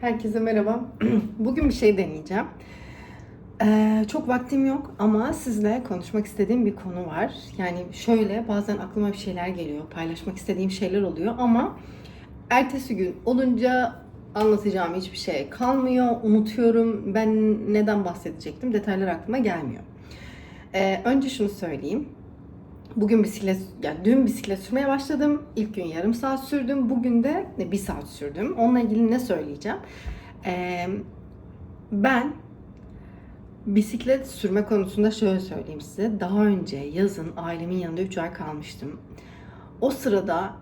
Herkese merhaba. Bugün bir şey deneyeceğim. Ee, çok vaktim yok ama sizle konuşmak istediğim bir konu var. Yani şöyle bazen aklıma bir şeyler geliyor, paylaşmak istediğim şeyler oluyor ama ertesi gün olunca anlatacağım hiçbir şey kalmıyor, unutuyorum. Ben neden bahsedecektim detaylar aklıma gelmiyor. Ee, önce şunu söyleyeyim. Bugün bisiklet, yani dün bisiklet sürmeye başladım. İlk gün yarım saat sürdüm. Bugün de bir saat sürdüm. Onunla ilgili ne söyleyeceğim? Ee, ben bisiklet sürme konusunda şöyle söyleyeyim size. Daha önce yazın ailemin yanında 3 ay kalmıştım. O sırada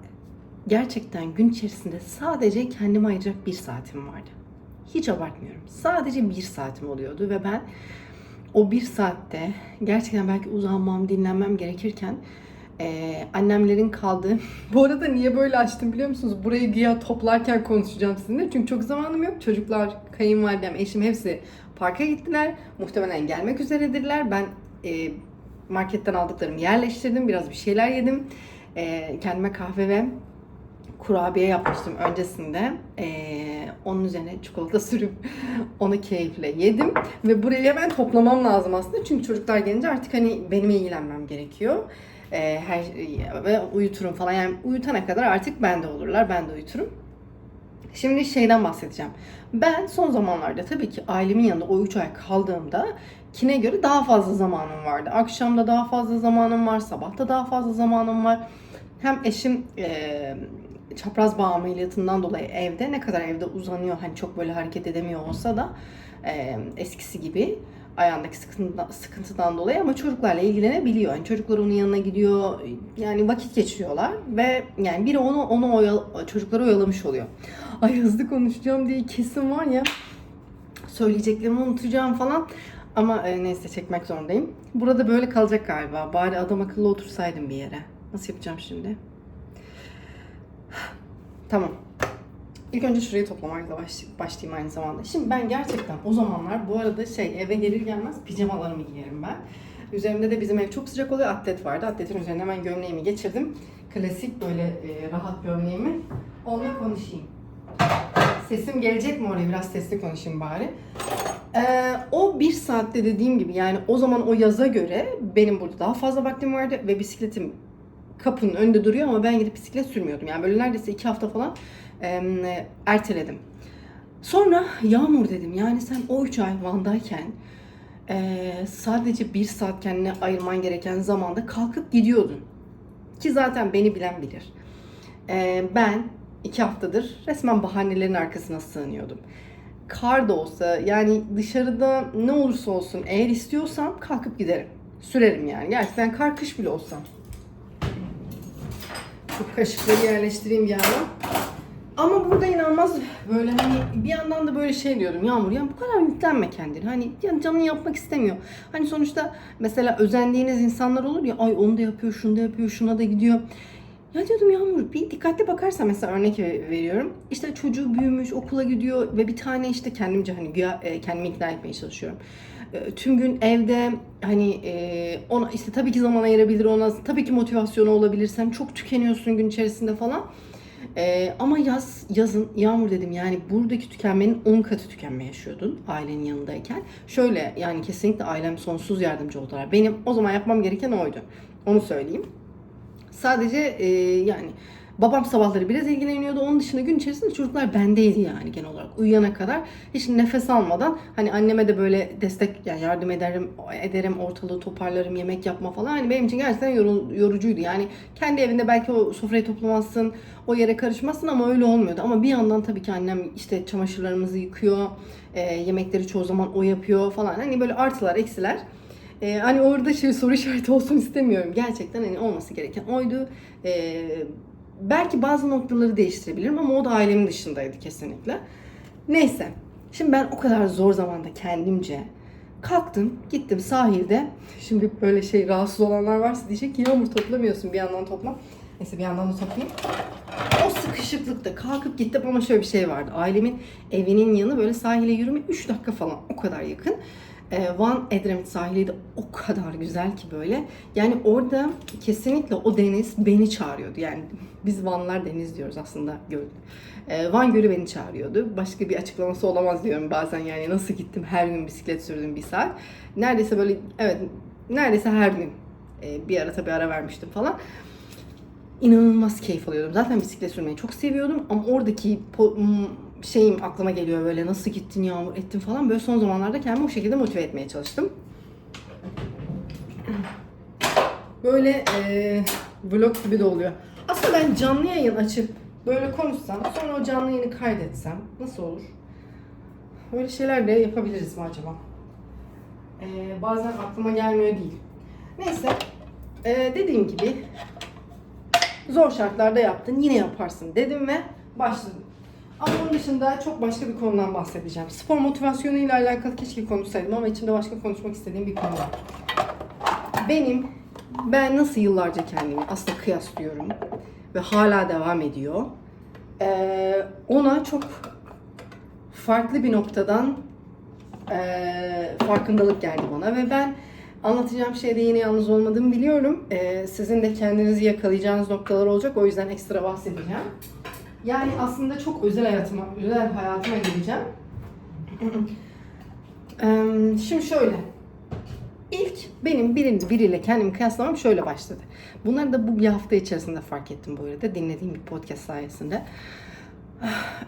gerçekten gün içerisinde sadece kendime ayıracak bir saatim vardı. Hiç abartmıyorum. Sadece bir saatim oluyordu ve ben o bir saatte gerçekten belki uzanmam, dinlenmem gerekirken eee, annemlerin kaldığı... Bu arada niye böyle açtım biliyor musunuz? Burayı güya toplarken konuşacağım sizinle. Çünkü çok zamanım yok. Çocuklar, kayınvalidem, eşim hepsi parka gittiler. Muhtemelen gelmek üzeredirler. Ben eee, marketten aldıklarımı yerleştirdim. Biraz bir şeyler yedim. Eee, kendime kahve ve kurabiye yapmıştım öncesinde. Ee, onun üzerine çikolata sürüp onu keyifle yedim. Ve burayı hemen toplamam lazım aslında. Çünkü çocuklar gelince artık hani benim ilgilenmem gerekiyor. Ee, her ve uyuturum falan. Yani uyutana kadar artık bende olurlar. Ben de uyuturum. Şimdi şeyden bahsedeceğim. Ben son zamanlarda tabii ki ailemin yanında o 3 ay kaldığımda kine göre daha fazla zamanım vardı. Akşamda daha fazla zamanım var, sabahta daha fazla zamanım var. Hem eşim çapraz bağ ameliyatından dolayı evde ne kadar evde uzanıyor hani çok böyle hareket edemiyor olsa da eee, eskisi gibi ayağındaki sıkıntıdan, sıkıntıdan dolayı ama çocuklarla ilgilenebiliyor. Yani çocuklar onun yanına gidiyor. Yani vakit geçiriyorlar ve yani biri onu onu oyal, çocukları oyalamış oluyor. Ay hızlı konuşacağım diye kesin var ya söyleyeceklerimi unutacağım falan. Ama e, neyse çekmek zorundayım. Burada böyle kalacak galiba. Bari adam akıllı otursaydım bir yere. Nasıl yapacağım şimdi? Tamam. İlk önce şurayı toplamakla baş, başlayayım aynı zamanda. Şimdi ben gerçekten o zamanlar bu arada şey eve gelir gelmez pijamalarımı giyerim ben. Üzerimde de bizim ev çok sıcak oluyor. Atlet vardı. Atletin üzerine hemen gömleğimi geçirdim. Klasik böyle e, rahat gömleğimi. Onunla konuşayım. Sesim gelecek mi oraya? Biraz sesli konuşayım bari. Ee, o bir saatte dediğim gibi yani o zaman o yaza göre benim burada daha fazla vaktim vardı ve bisikletim kapının önünde duruyor ama ben gidip bisiklet sürmüyordum. Yani böyle neredeyse iki hafta falan em, erteledim. Sonra Yağmur dedim yani sen o üç ay Van'dayken e, sadece bir saat kendine ayırman gereken zamanda kalkıp gidiyordun. Ki zaten beni bilen bilir. E, ben iki haftadır resmen bahanelerin arkasına sığınıyordum. Kar da olsa yani dışarıda ne olursa olsun eğer istiyorsam kalkıp giderim. Sürerim yani. Gerçekten kar kış bile olsam. Şu kaşıkları yerleştireyim bir yandan. Ama burada inanılmaz böyle hani bir yandan da böyle şey diyordum Yağmur ya bu kadar yüklenme kendini. Hani ya canın yapmak istemiyor. Hani sonuçta mesela özendiğiniz insanlar olur ya ay onu da yapıyor, şunu da yapıyor, şuna da gidiyor. Ya diyordum Yağmur bir dikkatli bakarsan mesela örnek ve- veriyorum. İşte çocuğu büyümüş, okula gidiyor ve bir tane işte kendimce hani güya e, kendimi ikna etmeye çalışıyorum. E, Tüm gün evde hani e, ona işte tabii ki zaman ayırabilir ona, tabii ki motivasyonu olabilir. Sen çok tükeniyorsun gün içerisinde falan. E, ama yaz yazın Yağmur dedim yani buradaki tükenmenin 10 katı tükenme yaşıyordun ailenin yanındayken. Şöyle yani kesinlikle ailem sonsuz yardımcı oldular. Benim o zaman yapmam gereken oydu. Onu söyleyeyim. Sadece e, yani babam sabahları biraz ilgileniyordu. Onun dışında gün içerisinde çocuklar bendeydi yani genel olarak. Uyuyana kadar hiç nefes almadan hani anneme de böyle destek yani yardım ederim ederim ortalığı toparlarım yemek yapma falan. Hani benim için gerçekten yorucuydu. Yani kendi evinde belki o sofrayı toplamazsın, o yere karışmazsın ama öyle olmuyordu. Ama bir yandan tabii ki annem işte çamaşırlarımızı yıkıyor, e, yemekleri çoğu zaman o yapıyor falan. Hani böyle artılar, eksiler. Ee, hani orada şey soru işareti olsun istemiyorum. Gerçekten hani olması gereken oydu. Ee, belki bazı noktaları değiştirebilirim ama o da ailemin dışındaydı kesinlikle. Neyse. Şimdi ben o kadar zor zamanda kendimce kalktım, gittim sahilde. Şimdi böyle şey rahatsız olanlar varsa diyecek ki Yağmur toplamıyorsun bir yandan topla. Neyse bir yandan da toplayayım. O sıkışıklıkta kalkıp gittim ama şöyle bir şey vardı. Ailemin evinin yanı böyle sahile yürüme 3 dakika falan o kadar yakın. E, Van Edremit sahili de o kadar güzel ki böyle. Yani orada kesinlikle o deniz beni çağırıyordu. Yani biz Vanlar deniz diyoruz aslında göl. E, Van Gölü beni çağırıyordu. Başka bir açıklaması olamaz diyorum bazen yani nasıl gittim her gün bisiklet sürdüm bir saat. Neredeyse böyle evet neredeyse her gün e, bir ara tabii ara vermiştim falan inanılmaz keyif alıyordum. Zaten bisiklet sürmeyi çok seviyordum ama oradaki şeyim aklıma geliyor böyle nasıl gittin yağmur ettin falan. Böyle son zamanlarda kendimi o şekilde motive etmeye çalıştım. Böyle e, vlog gibi de oluyor. Aslında ben canlı yayın açıp böyle konuşsam sonra o canlı yayını kaydetsem nasıl olur? Böyle şeyler de yapabiliriz mi acaba? E, bazen aklıma gelmiyor değil. Neyse. E, dediğim gibi zor şartlarda yaptın yine yaparsın dedim ve başladım. Ama onun dışında çok başka bir konudan bahsedeceğim. Spor motivasyonu ile alakalı keşke konuşsaydım ama içimde başka konuşmak istediğim bir konu var. Benim, ben nasıl yıllarca kendimi aslında kıyaslıyorum ve hala devam ediyor. Ee, ona çok farklı bir noktadan ee, farkındalık geldi bana ve ben anlatacağım şeyde yine yalnız olmadığımı biliyorum. Ee, sizin de kendinizi yakalayacağınız noktalar olacak. O yüzden ekstra bahsedeceğim. Yani aslında çok özel hayatıma, özel hayatıma gireceğim. Şimdi şöyle. İlk benim birinci biriyle kendimi kıyaslamam şöyle başladı. Bunları da bu bir hafta içerisinde fark ettim bu arada dinlediğim bir podcast sayesinde.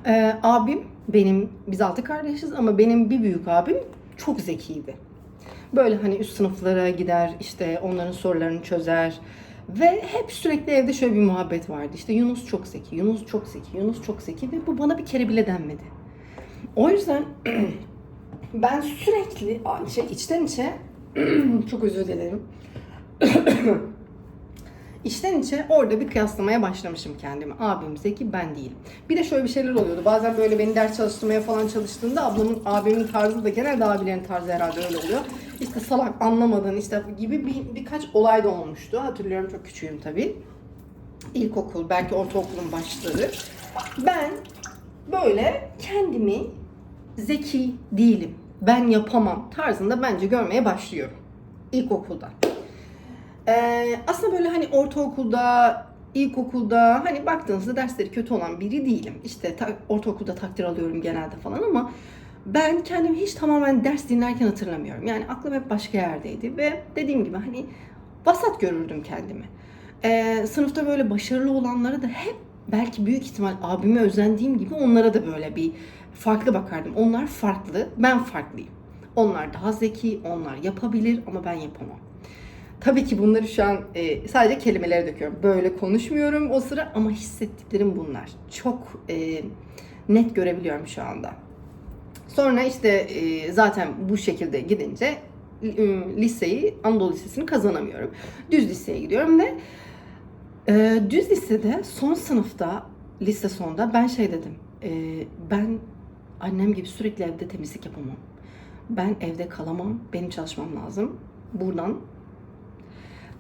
Ee, abim benim, biz altı kardeşiz ama benim bir büyük abim çok zekiydi. Böyle hani üst sınıflara gider, işte onların sorularını çözer. Ve hep sürekli evde şöyle bir muhabbet vardı. İşte Yunus çok zeki, Yunus çok zeki, Yunus çok zeki ve bu bana bir kere bile denmedi. O yüzden ben sürekli şey içten içe çok özür dilerim. İçten içe orada bir kıyaslamaya başlamışım kendimi. Abim zeki ben değilim. Bir de şöyle bir şeyler oluyordu. Bazen böyle beni ders çalıştırmaya falan çalıştığında ablamın, abimin tarzı da genelde abilerin tarzı herhalde öyle oluyor. İşte salak anlamadın işte gibi bir, birkaç olay da olmuştu. Hatırlıyorum çok küçüğüm tabii. İlkokul, belki ortaokulun başları. Ben böyle kendimi zeki değilim. Ben yapamam tarzında bence görmeye başlıyorum. İlkokulda. Ee, aslında böyle hani ortaokulda, ilkokulda hani baktığınızda dersleri kötü olan biri değilim. İşte ta- ortaokulda takdir alıyorum genelde falan ama ben kendimi hiç tamamen ders dinlerken hatırlamıyorum. Yani aklım hep başka yerdeydi ve dediğim gibi hani vasat görürdüm kendimi. Ee, sınıfta böyle başarılı olanlara da hep belki büyük ihtimal abime özendiğim gibi onlara da böyle bir farklı bakardım. Onlar farklı, ben farklıyım. Onlar daha zeki, onlar yapabilir ama ben yapamam. Tabii ki bunları şu an e, sadece kelimelere döküyorum. Böyle konuşmuyorum o sıra ama hissettiklerim bunlar. Çok e, net görebiliyorum şu anda. Sonra işte e, zaten bu şekilde gidince e, liseyi, Anadolu Lisesi'ni kazanamıyorum. Düz liseye gidiyorum ve e, düz lisede son sınıfta, lise sonunda ben şey dedim. e, ben annem gibi sürekli evde temizlik yapamam. Ben evde kalamam, benim çalışmam lazım. Buradan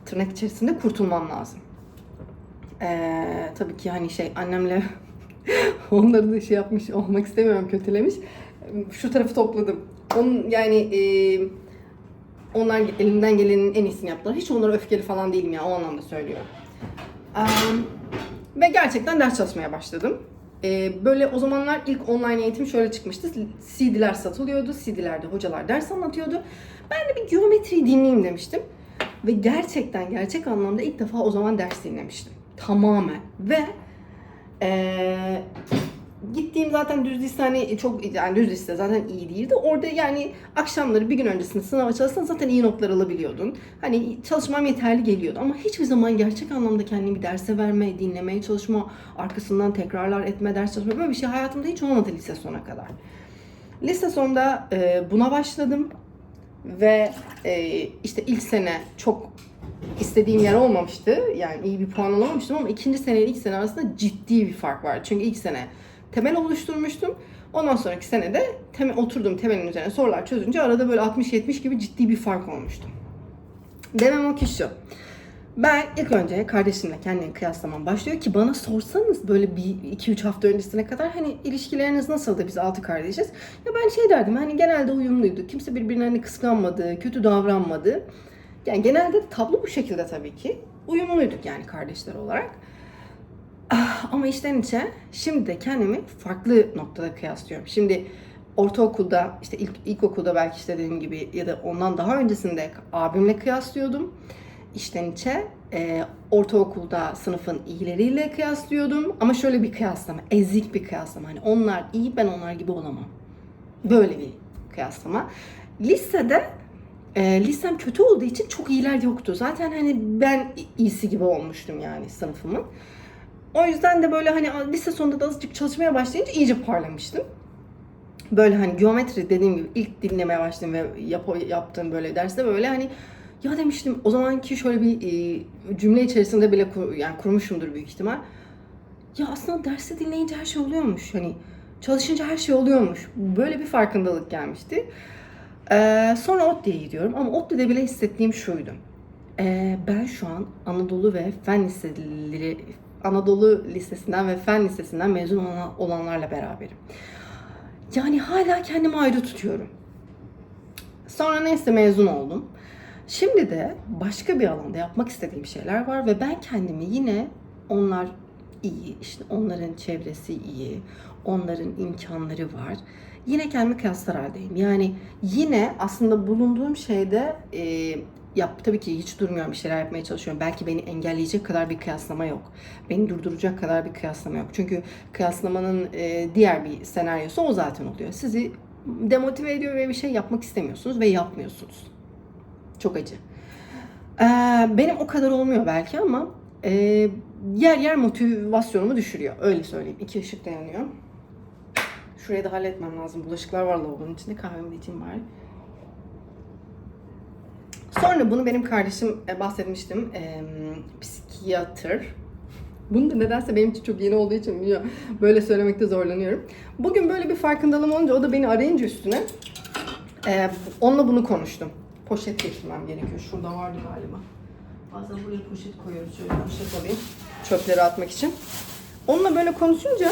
tırnak içerisinde kurtulmam lazım. Ee, tabii ki hani şey annemle onları da şey yapmış olmak istemiyorum kötülemiş. Şu tarafı topladım. Onun yani e, onlar elinden gelenin en iyisini yaptılar. Hiç onlara öfkeli falan değilim ya o anlamda söylüyorum. Ee, ve gerçekten ders çalışmaya başladım. Ee, böyle o zamanlar ilk online eğitim şöyle çıkmıştı. CD'ler satılıyordu. CD'lerde hocalar ders anlatıyordu. Ben de bir geometriyi dinleyeyim demiştim. Ve gerçekten gerçek anlamda ilk defa o zaman ders dinlemiştim. Tamamen. Ve eee, gittiğim zaten düz lise hani çok yani düz liste zaten iyi değildi. Orada yani akşamları bir gün öncesinde sınava çalışsan zaten iyi notlar alabiliyordun. Hani çalışmam yeterli geliyordu ama hiçbir zaman gerçek anlamda kendimi bir derse verme, dinlemeye çalışma, arkasından tekrarlar etme, ders çalışma böyle bir şey hayatımda hiç olmadı lise sona kadar. Lise sonunda eee, buna başladım ve e, işte ilk sene çok istediğim yer olmamıştı. Yani iyi bir puan alamamıştım ama ikinci sene ile ilk sene arasında ciddi bir fark var. Çünkü ilk sene temel oluşturmuştum. Ondan sonraki senede temel, oturdum temelin üzerine sorular çözünce arada böyle 60-70 gibi ciddi bir fark olmuştu. Demem o ki şu. Ben ilk önce kardeşimle kendini kıyaslamam başlıyor ki bana sorsanız böyle bir iki üç hafta öncesine kadar hani ilişkileriniz nasıldı biz altı kardeşiz. Ya ben şey derdim hani genelde uyumluydu. Kimse birbirine hani kıskanmadı, kötü davranmadı. Yani genelde tablo bu şekilde tabii ki. Uyumluyduk yani kardeşler olarak. Ama içten içe şimdi de kendimi farklı noktada kıyaslıyorum. Şimdi ortaokulda işte ilk ilkokulda belki işte dediğim gibi ya da ondan daha öncesinde abimle kıyaslıyordum. İçten içe e, ortaokulda sınıfın iyileriyle kıyaslıyordum. Ama şöyle bir kıyaslama, ezik bir kıyaslama. Hani onlar iyi ben onlar gibi olamam. Böyle bir kıyaslama. Lisede e, lisem kötü olduğu için çok iyiler yoktu. Zaten hani ben iyisi gibi olmuştum yani sınıfımın. O yüzden de böyle hani lise sonunda da azıcık çalışmaya başlayınca iyice parlamıştım. Böyle hani geometri dediğim gibi ilk dinlemeye başladım ve yap, yaptığım böyle derste böyle hani ya demiştim o zamanki şöyle bir e, cümle içerisinde bile kur, yani kurmuşumdur büyük ihtimal. Ya aslında derste dinleyince her şey oluyormuş. Hani çalışınca her şey oluyormuş. Böyle bir farkındalık gelmişti. Ee, sonra ODTÜ'ye gidiyorum ama ODTÜ'de bile hissettiğim şuydu. Ee, ben şu an Anadolu ve Fen Liseleri Anadolu Lisesi'nden ve Fen Lisesi'nden mezun olan, olanlarla beraberim. Yani hala kendimi ayrı tutuyorum. Sonra neyse mezun oldum. Şimdi de başka bir alanda yapmak istediğim şeyler var ve ben kendimi yine onlar iyi, işte onların çevresi iyi, onların imkanları var. Yine kendimi kıyaslar haldeyim. Yani yine aslında bulunduğum şeyde yap tabii ki hiç durmuyorum bir şeyler yapmaya çalışıyorum. Belki beni engelleyecek kadar bir kıyaslama yok. Beni durduracak kadar bir kıyaslama yok. Çünkü kıyaslamanın e, diğer bir senaryosu o zaten oluyor. Sizi demotive ediyor ve bir şey yapmak istemiyorsunuz ve yapmıyorsunuz. Çok acı. Ee, benim o kadar olmuyor belki ama e, yer yer motivasyonumu düşürüyor. Öyle söyleyeyim. İki ışık da yanıyor. Şurayı da halletmem lazım. Bulaşıklar var lavabonun içinde. Kahvemi de içeyim bari. Sonra bunu benim kardeşim e, bahsetmiştim. E, psikiyatr. Bunu da nedense benim için çok yeni olduğu için biliyor. Böyle söylemekte zorlanıyorum. Bugün böyle bir farkındalığım olunca o da beni arayınca üstüne e, onunla bunu konuştum. Poşet getirmem gerekiyor. Şurada vardı galiba. Bazen buraya poşet koyuyoruz. Şöyle poşet alayım. Çöpleri atmak için. Onunla böyle konuşunca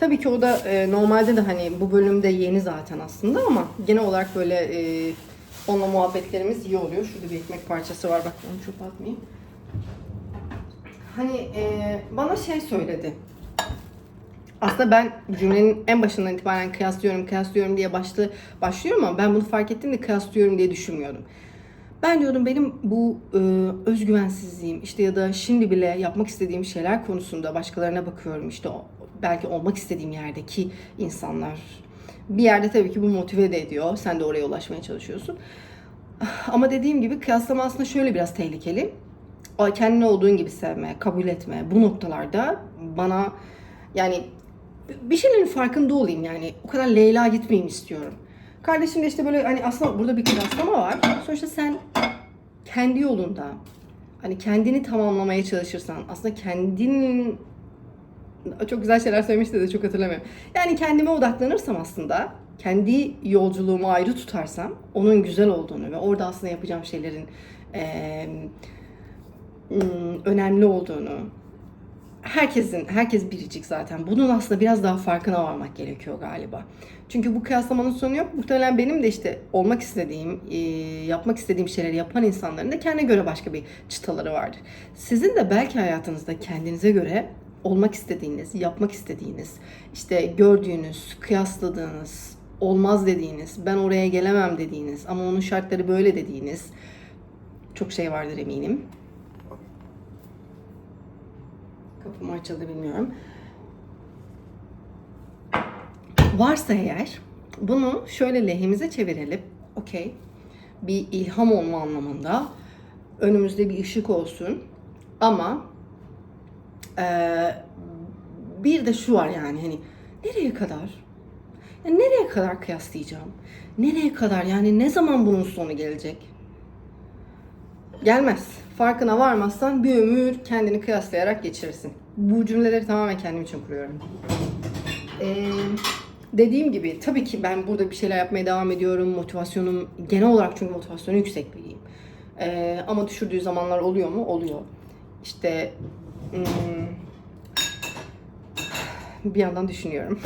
Tabii ki o da e, normalde de hani bu bölümde yeni zaten aslında ama genel olarak böyle e, onunla muhabbetlerimiz iyi oluyor. Şurada bir ekmek parçası var bak onu çöpe atmayayım. Hani e, bana şey söyledi. Aslında ben cümlenin en başından itibaren kıyaslıyorum, kıyaslıyorum diye başlı başlıyorum ama ben bunu fark ettim de kıyaslıyorum diye düşünmüyordum. Ben diyordum benim bu e, özgüvensizliğim işte ya da şimdi bile yapmak istediğim şeyler konusunda başkalarına bakıyorum işte o, belki olmak istediğim yerdeki insanlar. Bir yerde tabii ki bu motive de ediyor. Sen de oraya ulaşmaya çalışıyorsun. Ama dediğim gibi kıyaslama aslında şöyle biraz tehlikeli. Kendini olduğun gibi sevme, kabul etme. Bu noktalarda bana yani bir şeylerin farkında olayım yani. O kadar Leyla gitmeyeyim istiyorum. Kardeşim de işte böyle hani aslında burada bir kıyaslama var. Sonuçta sen kendi yolunda hani kendini tamamlamaya çalışırsan aslında kendinin çok güzel şeyler söylemişti de çok hatırlamıyorum. Yani kendime odaklanırsam aslında kendi yolculuğumu ayrı tutarsam onun güzel olduğunu ve orada aslında yapacağım şeylerin ım, önemli olduğunu herkesin herkes biricik zaten. Bunun aslında biraz daha farkına varmak gerekiyor galiba. Çünkü bu kıyaslamanın sonu yok. Muhtemelen benim de işte olmak istediğim, e, yapmak istediğim şeyleri yapan insanların da kendine göre başka bir çıtaları vardır. Sizin de belki hayatınızda kendinize göre olmak istediğiniz, yapmak istediğiniz, işte gördüğünüz, kıyasladığınız, olmaz dediğiniz, ben oraya gelemem dediğiniz ama onun şartları böyle dediğiniz çok şey vardır eminim. Kapım açıldı bilmiyorum. Varsa eğer bunu şöyle lehimize çevirelim. Okey. Bir ilham olma anlamında. Önümüzde bir ışık olsun. Ama eee, bir de şu var yani hani nereye kadar? Ya nereye kadar kıyaslayacağım? Nereye kadar yani ne zaman bunun sonu gelecek? Gelmez. Farkına varmazsan bir ömür kendini kıyaslayarak geçirirsin. Bu cümleleri tamamen kendim için kuruyorum. Ee, dediğim gibi tabii ki ben burada bir şeyler yapmaya devam ediyorum. Motivasyonum genel olarak çünkü motivasyonu yüksek biriyim. Ee, ama düşürdüğü zamanlar oluyor mu? Oluyor. İşte bir yandan düşünüyorum.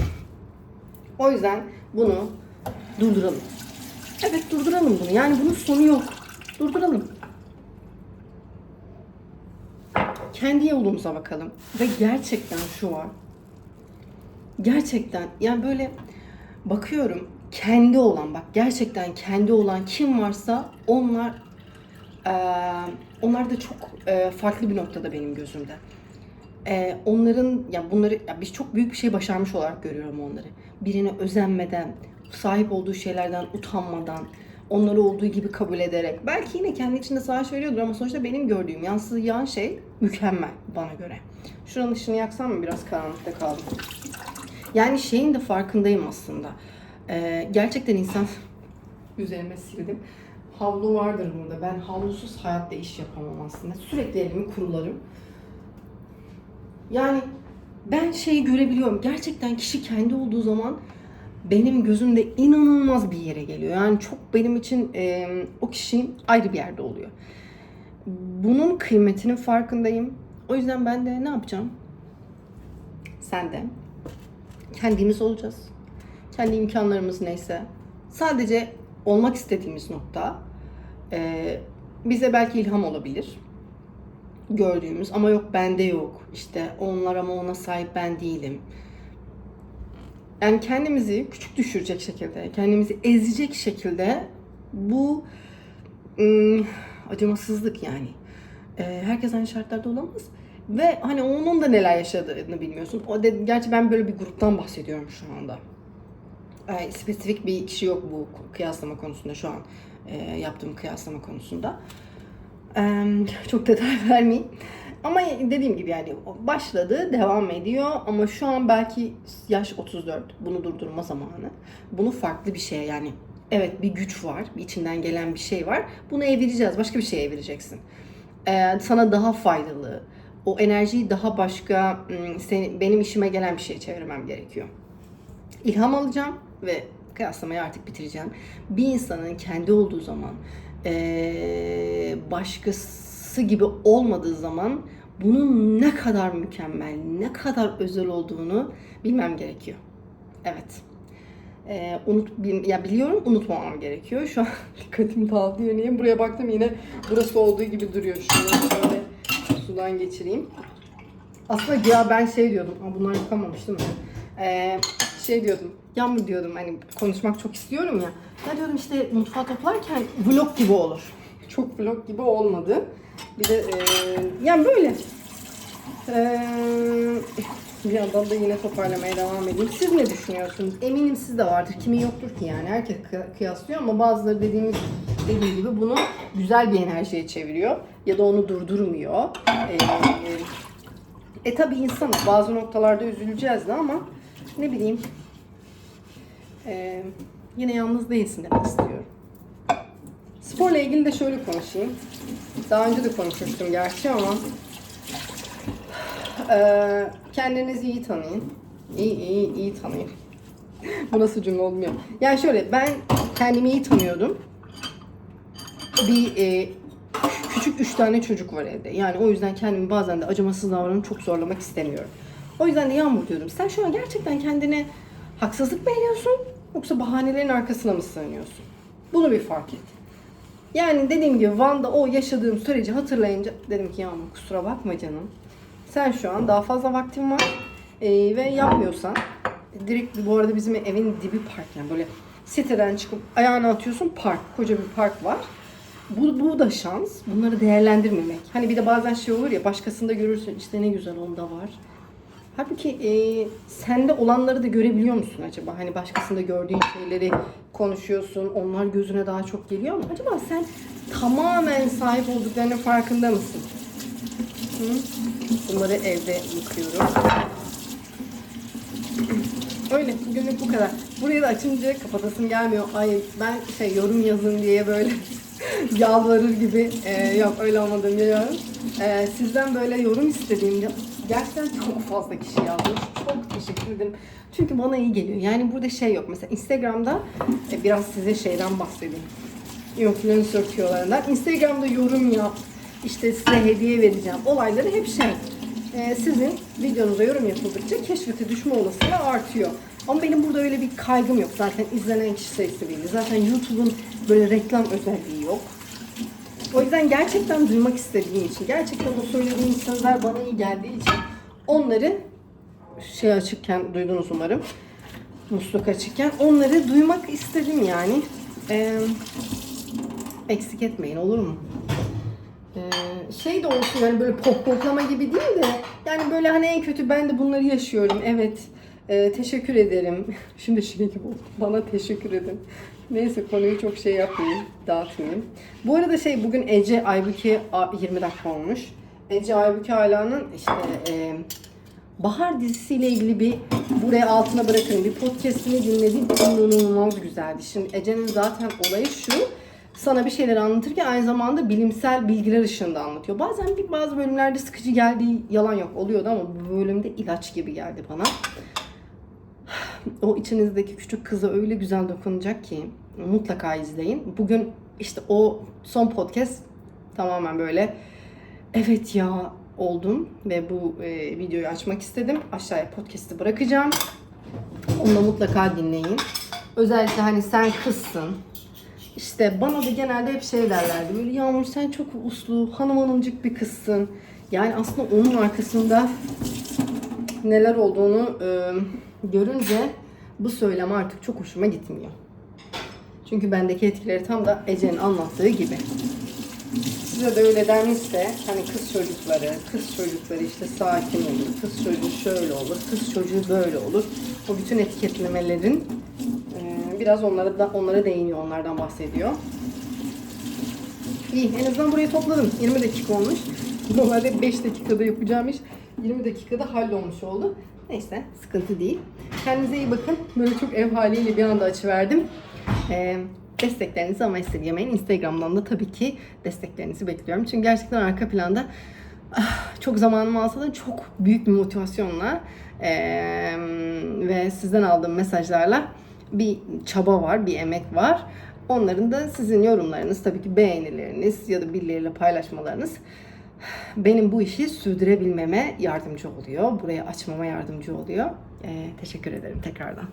O yüzden bunu durduralım. Evet durduralım bunu. Yani bunun sonu yok. Durduralım. Kendi yolumuza bakalım. Ve gerçekten şu var. Gerçekten yani böyle bakıyorum kendi olan bak gerçekten kendi olan kim varsa onlar eee, onlar da çok eee, farklı bir noktada benim gözümde. Eee, onların ya bunları ya biz çok büyük bir şey başarmış olarak görüyorum onları. Birine özenmeden, sahip olduğu şeylerden utanmadan, onları olduğu gibi kabul ederek. Belki yine kendi içinde savaş veriyordur ama sonuçta benim gördüğüm, yansıyan şey mükemmel bana göre. Şuranın ışığını yaksam mı? Biraz karanlıkta kaldım. Yani şeyin de farkındayım aslında. Ee, gerçekten insan üzerime sildim. Havlu vardır burada. Ben havlusuz hayatta iş yapamam aslında. Sürekli elimi kurularım. Yani ben şeyi görebiliyorum. Gerçekten kişi kendi olduğu zaman benim gözümde inanılmaz bir yere geliyor. Yani çok benim için e, o kişi ayrı bir yerde oluyor. Bunun kıymetinin farkındayım. O yüzden ben de ne yapacağım? Sen de kendimiz olacağız. Kendi imkanlarımız neyse. Sadece olmak istediğimiz nokta e, bize belki ilham olabilir. Gördüğümüz ama yok bende yok. İşte onlar ama ona sahip ben değilim. Yani kendimizi küçük düşürecek şekilde, kendimizi ezecek şekilde bu ım, acımasızlık yani. E, herkes aynı şartlarda olamaz. Ve hani onun da neler yaşadığını bilmiyorsun. O de, gerçi ben böyle bir gruptan bahsediyorum şu anda. E, spesifik bir kişi yok bu kıyaslama konusunda şu an e, yaptığım kıyaslama konusunda. E, çok detay vermeyeyim. Ama dediğim gibi yani başladı, devam ediyor ama şu an belki yaş 34. Bunu durdurma zamanı. Bunu farklı bir şeye yani evet bir güç var, içinden gelen bir şey var. Bunu evireceğiz, başka bir şeye evireceksin. Ee, sana daha faydalı, o enerjiyi daha başka senin, benim işime gelen bir şeye çevirmem gerekiyor. İlham alacağım ve kıyaslamayı artık bitireceğim. Bir insanın kendi olduğu zaman başkası gibi olmadığı zaman bunun ne kadar mükemmel, ne kadar özel olduğunu bilmem gerekiyor. Evet. Ee, unut, ya biliyorum unutmamam gerekiyor. Şu an dikkatim dağılıyor. Niye? Buraya baktım yine burası olduğu gibi duruyor. Şunu şöyle sudan geçireyim. Aslında ya ben şey diyordum. Aa, bunlar yıkamamış değil mi? Ee, şey diyordum. Yağmur diyordum hani konuşmak çok istiyorum ya. Ya diyordum işte mutfağı toplarken vlog gibi olur. Çok vlog gibi olmadı. Bir de e, yani böyle. Ee, bir yandan da yine toparlamaya devam edeyim. Siz ne düşünüyorsunuz? Eminim sizde vardır. Kimin yoktur ki yani. Herkes kı- kıyaslıyor ama bazıları dediğimiz dediğim gibi bunu güzel bir enerjiye çeviriyor. Ya da onu durdurmuyor. Ee, e tabi insanız. Bazı noktalarda üzüleceğiz de ama ne bileyim. Ee, yine yalnız değilsin demek istiyorum. Sporla ilgili de şöyle konuşayım. Daha önce de konuşmuştum gerçi ama ee, kendinizi iyi tanıyın. İyi iyi iyi tanıyın. Bu nasıl cümle olmuyor? Yani şöyle ben kendimi iyi tanıyordum. Bir e, küçük üç tane çocuk var evde. Yani o yüzden kendimi bazen de acımasız davranıp çok zorlamak istemiyorum. O yüzden de Yağmur diyordum. Sen şu an gerçekten kendine haksızlık mı ediyorsun? Yoksa bahanelerin arkasına mı sığınıyorsun? Bunu bir fark et. Yani dediğim gibi Van'da o yaşadığım süreci hatırlayınca dedim ki Yağmur kusura bakma canım. Sen şu an daha fazla vaktin var Ee, ve yapmıyorsan direkt bu arada bizim evin dibi park yani böyle siteden çıkıp ayağını atıyorsun park koca bir park var. Bu, bu da şans. Bunları değerlendirmemek. Hani bir de bazen şey olur ya başkasında görürsün işte ne güzel onda var. Halbuki e, sende olanları da görebiliyor musun acaba? Hani başkasında gördüğün şeyleri konuşuyorsun, onlar gözüne daha çok geliyor mu? Acaba sen tamamen sahip olduklarının farkında mısın? Hı? Bunları evde yıkıyorum. Öyle, bugünlük bu kadar. Burayı da açınca kapatasım gelmiyor. Ay ben şey yorum yazın diye böyle yalvarır gibi. Ee, yok öyle olmadığını biliyorum. Ee, sizden böyle yorum istediğimde gerçekten çok fazla kişi yazmış. Çok teşekkür ederim. Çünkü bana iyi geliyor. Yani burada şey yok. Mesela Instagram'da e, biraz size şeyden bahsedeyim. influencer tüyolarından. Instagram'da yorum yap, işte size hediye vereceğim olayları hep şey. e, sizin videonuza yorum yapıldıkça keşfete düşme olasılığı artıyor. Ama benim burada öyle bir kaygım yok. Zaten izlenen kişi sayısı belli. Zaten YouTube'un böyle reklam özelliği yok. O yüzden gerçekten duymak istediğim için, gerçekten o söylediğim sözler bana iyi geldiği için onları şey açıkken duydunuz umarım. Musluk açıkken onları duymak istedim yani. Ee, eksik etmeyin olur mu? Ee, şey de olsun yani böyle pohpohlama gibi değil de yani böyle hani en kötü ben de bunları yaşıyorum. Evet. Ee, teşekkür ederim. Şimdi şey gibi. Bana teşekkür edin. Neyse konuyu çok şey yapmayayım, dağıtmayayım. Bu arada şey bugün Ece Aybüke a- 20 dakika olmuş. Ece Aybüke Ala'nın işte e, Bahar dizisiyle ilgili bir buraya altına bırakın bir podcastini dinledim. İnanılmaz güzeldi. Şimdi Ece'nin zaten olayı şu. Sana bir şeyler anlatırken aynı zamanda bilimsel bilgiler ışığında anlatıyor. Bazen bir bazı bölümlerde sıkıcı geldiği yalan yok oluyordu ama bu bölümde ilaç gibi geldi bana. O içinizdeki küçük kıza öyle güzel dokunacak ki mutlaka izleyin. Bugün işte o son podcast tamamen böyle evet ya oldum ve bu e, videoyu açmak istedim. Aşağıya podcast'i bırakacağım. Onu da mutlaka dinleyin. Özellikle hani sen kızsın. İşte bana da genelde hep şey derlerdi. Böyle Yağmur sen çok uslu, hanım hanımcık bir kızsın. Yani aslında onun arkasında neler olduğunu e, görünce bu söylem artık çok hoşuma gitmiyor. Çünkü bendeki etkileri tam da Ece'nin anlattığı gibi. Size de öyle denmişse hani kız çocukları, kız çocukları işte sakin olur, kız çocuğu şöyle olur, kız çocuğu böyle olur. O bütün etiketlemelerin e, biraz onlara da onlara değiniyor, onlardan bahsediyor. İyi, en azından burayı topladım. 20 dakika olmuş. Normalde 5 dakikada yapacağım iş 20 dakikada hallolmuş oldu. Neyse, sıkıntı değil. Kendinize iyi bakın. Böyle çok ev haliyle bir anda açıverdim. Ee, desteklerinizi ama esirgemeyin. Instagram'dan da tabii ki desteklerinizi bekliyorum. Çünkü gerçekten arka planda ah, çok zamanımı alsa da çok büyük bir motivasyonla eee, ve sizden aldığım mesajlarla bir çaba var, bir emek var. Onların da sizin yorumlarınız, tabii ki beğenileriniz ya da birileriyle paylaşmalarınız benim bu işi sürdürebilmeme yardımcı oluyor. Burayı açmama yardımcı oluyor. Ee, teşekkür ederim tekrardan.